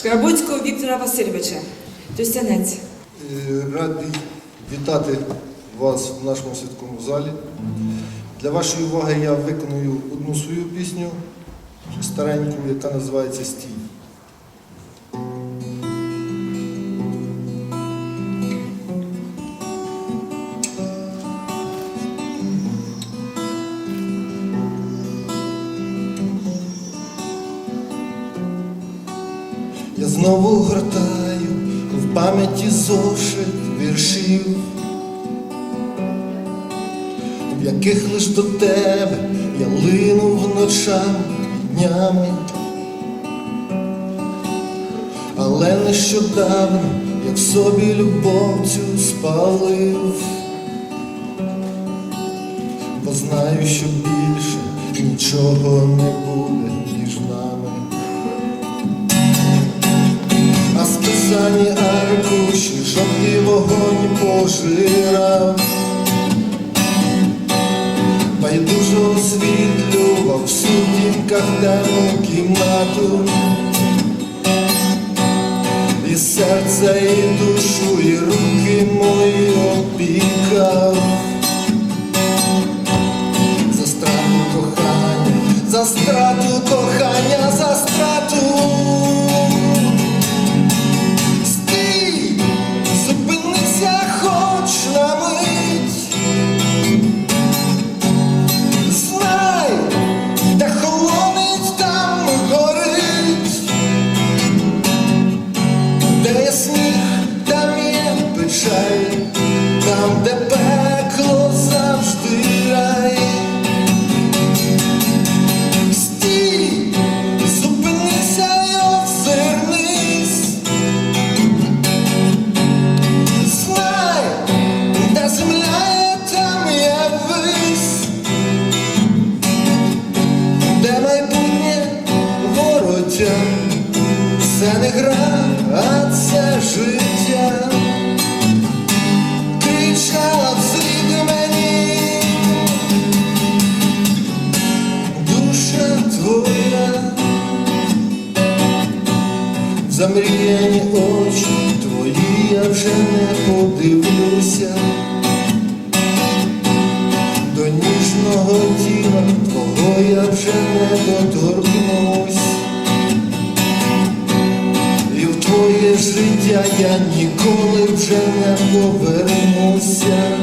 Шкрабоцького, Віктора Васильовича. Тостянець. Е, Радий вітати вас в нашому святковому залі. Для вашої уваги я виконую одну свою пісню стареньку, яка називається Стій. Я знову гортаю в пам'яті зошит віршів, в яких лиш до тебе я линув ночами і днями, але нещодавно, як в собі любов цю спалив, бо знаю, що більше нічого не буде А списані аркуші жовтий вогонь пожирав, байдуже освітлював в сутінках темну кімнату, і серце, і душу, і руки мої опікав. За страту кохання, за страту Воротя, це не гра, а це життя. Кричала вслід мені, душа твоя. Замріяні очі твої я вже не подивлюся, до ніжного тіла твого я вже не доторкнусь, життя я ніколи вже не повернуся,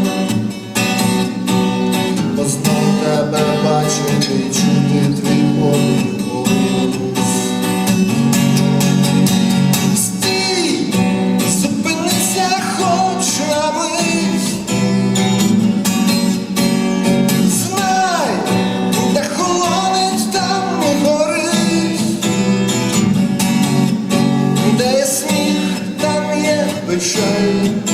the show.